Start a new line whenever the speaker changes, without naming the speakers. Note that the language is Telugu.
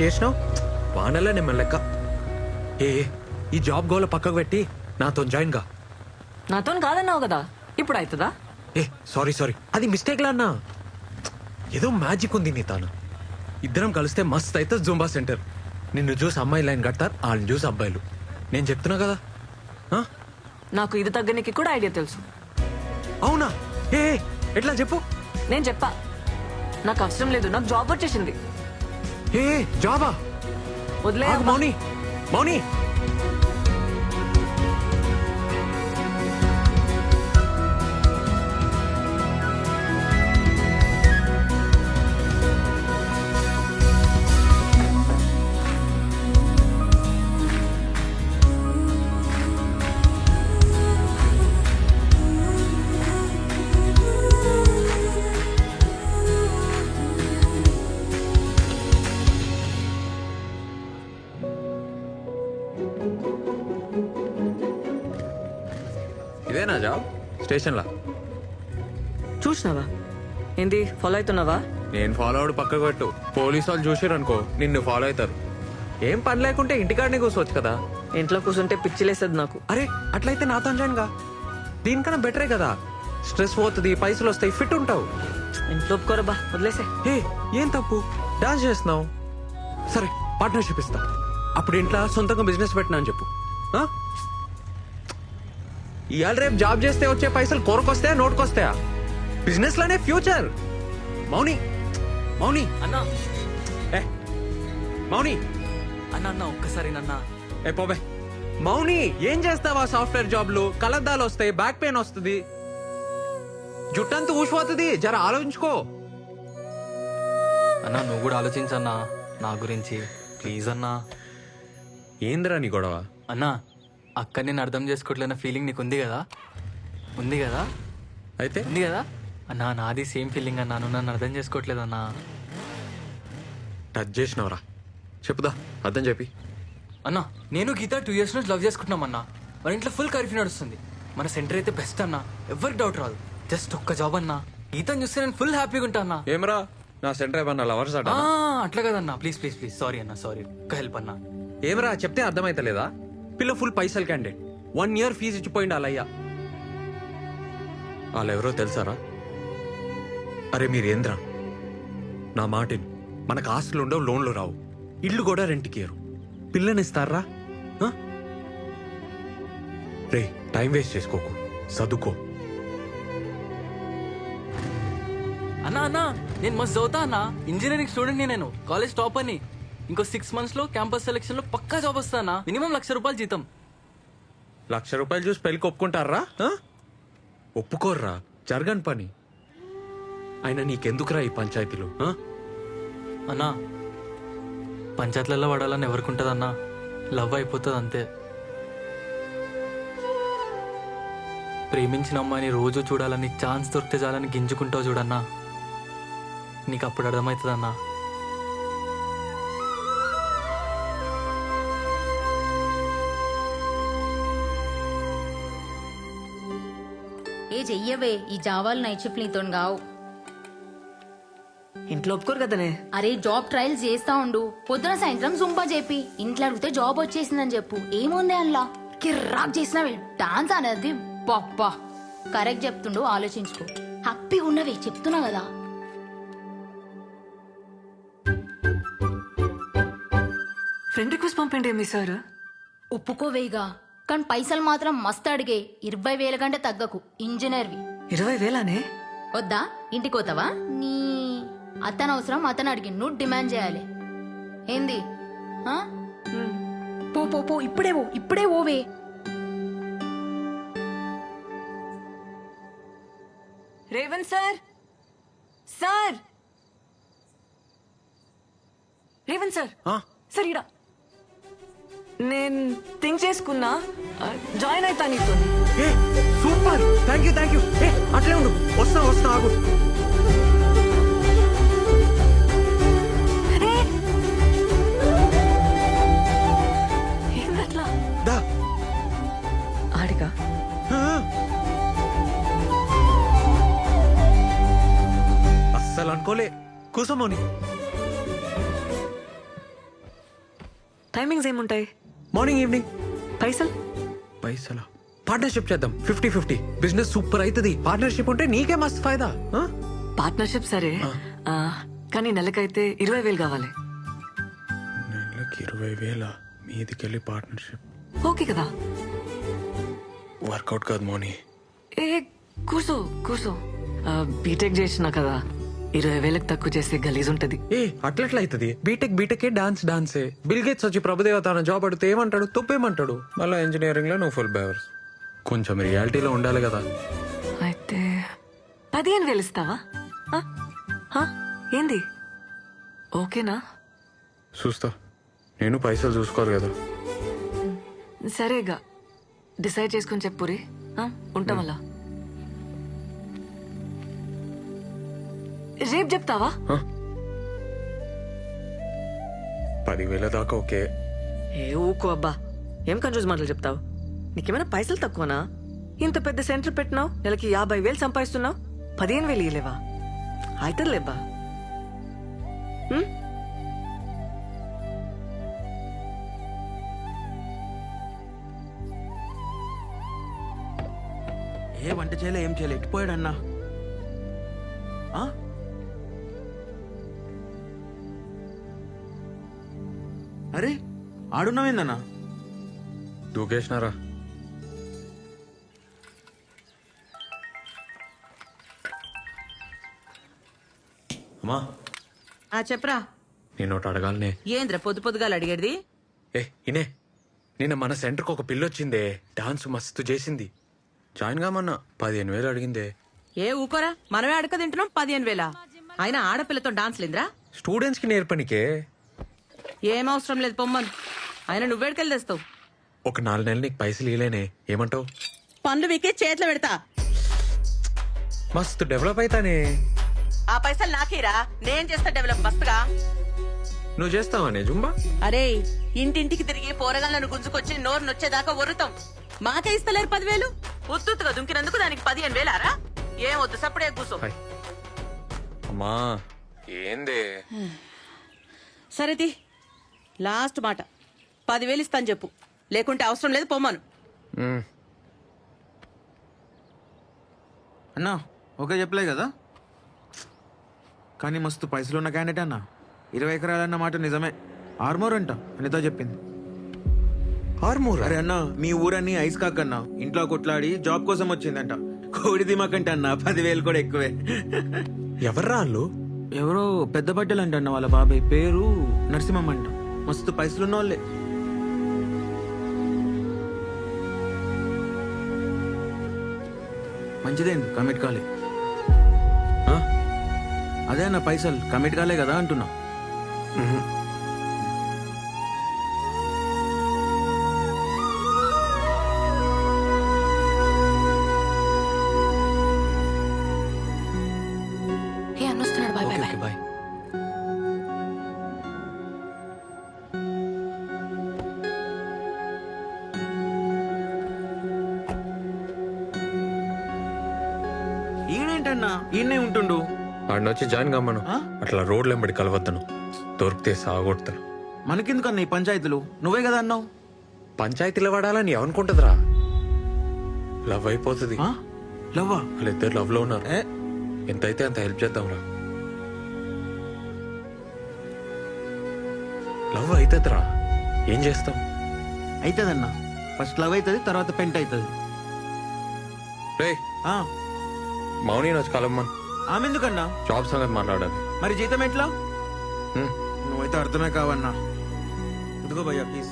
చేసినావు? వానలా నేను లెక్క. ఏ ఈ జాబ్ గోల పక్కకు పెట్టి నాతో జాయిన్గా.
నాతో కాదన్నావు కదా ఇప్పుడు అవుతుందా
ఏ సారీ సారీ అది మిస్టేక్ లా అన్నా. ఏదో మ్యాజిక్ ఉంది నీ తాను. ఇద్దరం కలిస్తే మస్త్ అయితే జూంబా సెంటర్. నిన్ను చూసి అమ్మాయి లైన్ కడతారు వాళ్ళని చూసి అబ్బాయిలు. నేను చెప్తున్నా కదా? ఆ?
నాకు ఇది తగ్గనికి కూడా ఐడియా తెలుసు.
అవునా? ఏ ఏ, ఎట్లా చెప్పు?
నేను చెప్పా. నాకు అవసరం లేదు నాకు జాబ్ వచ్చేసింది.
ఏ జాబా
వదిలే
మౌని మౌని. స్టేషన్లా.
చూసినావా? ఏంది ఫాలో అవుతున్నావా?
నేను ఫాలో అవడు పక్కకు పెట్టు. పోలీసు వాళ్ళు చూసారు అనుకో నిన్ను ఫాలో అవుతారు. ఏం పని లేకుంటే ఇంటికాడనే కూర్చోవచ్చు కదా.
ఇంట్లో కూర్చుంటే పిచ్చిలేస్తుంది నాకు.
అరే అట్లయితే నాతో జాయిన్గా దీనికన్నా బెటరే కదా. స్ట్రెస్ పోతుంది పైసలు వస్తాయి ఫిట్ ఉంటావు.
ఇంట్లో ఒప్పుకోరా బా వదిలేసే.
ఏ ఏం తప్పు? డాన్స్ చేస్తున్నావు? సరే పార్ట్నర్షిప్ ఇస్తా. అప్పుడు ఇంట్లో సొంతంగా బిజినెస్ పెట్టినా అని చెప్పు. ఆ? ఇవాళ రేపు జాబ్ చేస్తే వచ్చే పైసలు కొరకొస్తాయా నోటుకొస్తాయా? బిజినెస్లోనే ఫ్యూచర్ మౌని మౌని.
అన్నా.
ఏ మౌని.
అన్న అన్న ఒక్కసారి నన్న.
ఏ పోబే. మౌని ఏం చేస్తావా సాఫ్ట్వేర్ జాబ్లు? కలద్దాలు వస్తాయి బ్యాక్ పెయిన్ వస్తుంది. జుట్టంతా ఊసిపోతుంది జర ఆలోచించుకో.
అన్నా నువ్వు కూడా ఆలోచించన్నా నా గురించి. ప్లీజ్ అన్నా.
ఏందిరా నీ గొడవ?
అన్నా అక్క నేను అర్థం చేసుకోవట్లేన ఫీలింగ్ నీకు ఉంది కదా? ఉంది కదా?
అయితే?
ఉంది కదా? అన్నా నాది సేమ్ ఫీలింగ్ అన్నా నువ్వు నన్ను అర్థం చేసుకోవట్లేదన్నా
టచ్ చేసినవరా. చెప్పుదా? అర్థం చెప్పి.
అన్నా నేను గీత టూ ఇయర్స్ నుంచి లవ్ చేసుకుంటున్నాం అన్నా. మన ఇంట్లో ఫుల్ కర్ఫ్యూ నడుస్తుంది. మన సెంటర్ అయితే బెస్ట్ అన్నా. ఎవరికి డౌట్ రాదు. జస్ట్ ఒక్క జాబ్ అన్నా. గీతను చూస్తే నేను ఫుల్ హ్యాపీగా ఉంటా అన్నా.
ఏమరా? నా సెంటర్ ఏమన్నా లవర్స్
అట్లా కదన్నా. ప్లీజ్ ప్లీజ్ ప్లీజ్ సారీ అన్నా సారీ ఒక్క హెల్ప్ అన్నా.
ఏమరా? చెప్తే అర్థమైతలేదా? పిల్ల ఫుల్ పైసల్ క్యాండిడేట్ వన్ ఇయర్ ఫీజు ఇచ్చిపోయింది అలయ్యా వాళ్ళెవరో తెలుసారా? అరే మీరేంద్రా? నా మాటిని. మనకు ఆస్తులు ఉండవు లోన్లు రావు. ఇల్లు కూడా రెంట్కి ఇయ్యరు పిల్లనిస్తారా రే టైం వేస్ట్ చేసుకోకు. చదువుకో
అన్నా అన్నా నేను మస్తు చదువుతా అన్నా. ఇంజనీరింగ్ స్టూడెంట్ నేను. కాలేజ్ టాపర్ని అని ఇంకో సిక్స్ మంత్స్లో క్యాంపస్ సెలెక్షన్లో పక్కా జాబ్ వస్తానా మినిమం లక్ష రూపాయలు జీతం.
లక్ష రూపాయలు చూసి పెళ్ళికి ఒప్పుకుంటారా? ఒప్పుకోర్రా. జరగని పని. అయినా నీకెందుకురా ఈ పంచాయతీలు?
అన్నా పంచాయతీలలో పడాలని ఎవరికి ఉంటుంది అన్నా లవ్ అయిపోతుంది అంతే ప్రేమించిన అమ్మాయిని రోజు చూడాలని ఛాన్స్ దొరికితే చాలని గింజుకుంటావు చూడన్నా. నీకు అప్పుడు అర్థమవుతుంది
ఏ చెయ్యవే ఈ జావాలు నైట్ షిఫ్ట్ నీతో కావు.
ఇంట్లో ఒప్పుకోరు కదనే?
అరే జాబ్ ట్రయల్స్ చేస్తా ఉండు. పొద్దున సాయంత్రం జుంపా. చెప్పి ఇంట్లో అడిగితే జాబ్ వచ్చేసిందని చెప్పు. ఏముంది అందులో? కిర్రాక్ చేసినవే డాన్స్ అనేది పప్పా కరెక్ట్ చెప్తుండు ఆలోచించుకో. హ్యాపీగా ఉన్నవే చెప్తున్నా కదా.
ఫ్రెండ్ రిక్వెస్ట్ పంపండి మీ సార్.
ఒప్పుకోవేగా కానీ పైసలు మాత్రం మస్తు అడిగే. ఇరవై వేల కంటే తగ్గకు. ఇంజనీర్వి.
ఇరవై వేలానే?
వద్దా? ఇంటికి పోతావా? నీ అతను అవసరం అతను అడిగి నువ్వు డిమాండ్ చేయాలి. ఏంది? ఆ? పో పో పో. ఇప్పుడే పో. ఇప్పుడే ఓవే
Revanth sir? Sir? Revanth sir?
ఆ?
సార్ ఇడా నేను థింక్ చేసుకున్నా జాయిన్ అవుతా నీతో.
ఏ super. Thank you thank you ఏ అట్లే ఉండు. వస్తా వస్తా ఆగు.
ఆడిగా.
అస్సలు అనుకోలే. కూసమోని
టైమింగ్స్ ఏముంటాయి?
మార్నింగ్ ఈవినింగ్
పైసలు?
పైసలా? పార్ట్నర్షిప్ చేద్దాం. ఫిఫ్టీ ఫిఫ్టీ బిజినెస్ సూపర్ అవుతుంది పార్ట్నర్షిప్ ఉంటే నీకే మస్తు ఫైదా ఆ?
పార్ట్నర్షిప్ సరే. ఆ, కానీ నెలకైతే ఇరవై వేలు కావాలి.
నెలకి ఇరవై వేల? మీదికెళ్ళి పార్ట్నర్షిప్
ఓకే కదా.
వర్కౌట్ కాదు మోనీ.
ఏ కూర్చో కూర్చో. ఆ, బీటెక్ చేసినా కదా. ఇరవై వేలకు తక్కువ చేస్తే గలీజ్ ఉంటది.
ఏ అట్లెట్లా అవుతుంది B Tech B Tech dance డాన్సే Bill Gates వచ్చి ప్రభుదేవ తన జాబ్ అడిగితే ఏమంటాడు? తప్పేమంటాడు? మళ్ళీ ఇంజనీరింగ్లో నువ్వు ఫుల్ బేవర్స్ కొంచెం రియాలిటీలో ఉండాలి కదా.
అయితే పదిహేను వేలు ఇస్తావా? ఆ? ఆ? ఏంది? ఓకేనా?
చూస్తా. నేను పైసలు చూసుకోరు కదా.
సరేగా డిసైడ్ చేసుకుని చెప్పురి ఆ? రేపు చెప్తావా?
పదివేల దాకా ఓకే.
ఏ ఊకో అబ్బా. ఏం కన్ఫ్యూజ్ మాటలు చెప్తావు? నీకేమైనా పైసలు తక్కువనా? ఇంత పెద్ద సెంటర్ పెట్టినావు నెలకి యాభై వేలు సంపాదిస్తున్నావు పదిహేను వేలు ఇయ్యలేవా? అవుతుందిలేబ్బా
ఏ వంట చేయలే ఏం చేయలే ఎట్టిపోయాడన్నా అరే ఆడున్నావేందన్నా?
దూకేసినారా?
అమ్మా
ఆ చెప్పరా.
నేను ఒకటి అడగాలనే.
ఏంద్ర పొద్దు పొద్దుగాల అడిగేది?
ఏ ఇనే. నిన్న మన సెంటర్కి ఒక పిల్ల వచ్చిందే డాన్స్ మస్తు చేసింది. జాయిన్ కామన్నా పదిహేను వేలు అడిగిందే.
ఏ ఊకోరా మనమే అడక తింటున్నాం పదిహేను వేల? ఆయన ఆడపిల్లతో డాన్స్ లేదురా?
స్టూడెంట్స్కి నేర్పనికే.
ఏం అవసరం లేదు పొమ్మను. ఆయన నువ్వేడికెళ్ళి తెస్తావు?
ఒక నాలుగు నెలలు నీకు పైసలు ఇలేనే ఏమంటావు?
పనులు వీకే చేతిలో పెడతా.
మస్తు డెవలప్ అవుతానే
ఆ పైసలు నాకేరా. నేను చేస్తా డెవలప్ మస్తుగా.
నువ్వు చేస్తావానే జుంబా?
అరే ఇంటింటికి తిరిగి పోరగాళ్ళను గుంజుకొచ్చి నోరు నొచ్చేదాకా వరుతాం మాకే ఇస్తలేరు పదివేలు? ఉత్తుగా దుంకినందుకు దానికి పదిహేను వేలారా? ఏం వద్దు సప్పుడే కూసో.
అమ్మా. ఏందే?
సరేది లాస్ట్ మాట. పదివేలు ఇస్తాను చెప్పు. లేకుంటే అవసరం లేదు పొమ్మను.
మ్,
అన్నా ఓకే చెప్పలే కదా? కానీ మస్తు పైసలు ఉన్న క్యాండిడేట్ అన్నా. ఇరవై ఎకరాలన్న మాట నిజమే. ఆర్మోర్ అంట అనితో చెప్పింది.
ఆర్మూర్?
అరే అన్నా మీ ఊరన్నీ ఐస్ కాక్ అన్నా. ఇంట్లో కొట్లాడి జాబ్ కోసం వచ్చిందంట. కోడి దిమాకంటే అన్న పదివేలు కూడా ఎక్కువే.
ఎవర్రా వాళ్ళు?
ఎవరో పెద్ద బట్టలు అంట అన్న వాళ్ళ బాబాయ్. పేరు నరసింహం అంట. మస్తు పైసలు ఉన్న వాళ్ళే మంచిదేంది కమిట్ కాలే. అదే అన్న పైసలు కమిట్ కాలే కదా అంటున్నా. ఈయనే ఉంటుండు.
వాడిని వచ్చి జాయిన్ కమ్మను? అట్లా రోడ్లు వెంబడి కలవద్దను. దొరికితే సాగొడతాను.
మనకెందుకన్నా ఈ పంచాయతీలు? నువ్వే కదా అన్నావు.
పంచాయతీలో వాడాలని ఏమనుకుంటుందిరా లవ్ అయిపోతుంది.
ఆ? లవ్వా?
వాళ్ళిద్దరు లవ్లో ఉన్నారు.
ఏ?
ఎంతైతే అంత హెల్ప్ చేద్దాంరా. లవ్ అవుతుందిరా ఏం చేస్తాం?
అవుతుందన్నా ఫస్ట్ లవ్ అవుతుంది తర్వాత పెంట్ అవుతుంది
రే
ఆ,
మౌని వచ్చి కలమ్మన్
ఆమె ఎందుకన్నా
జాబ్ సంగతి మాట్లాడాలి.
మరి జీతం ఎట్లా. నువ్వైతే అర్థమే కావన్నా. ఇదిగో భయ్యా ప్లీజ్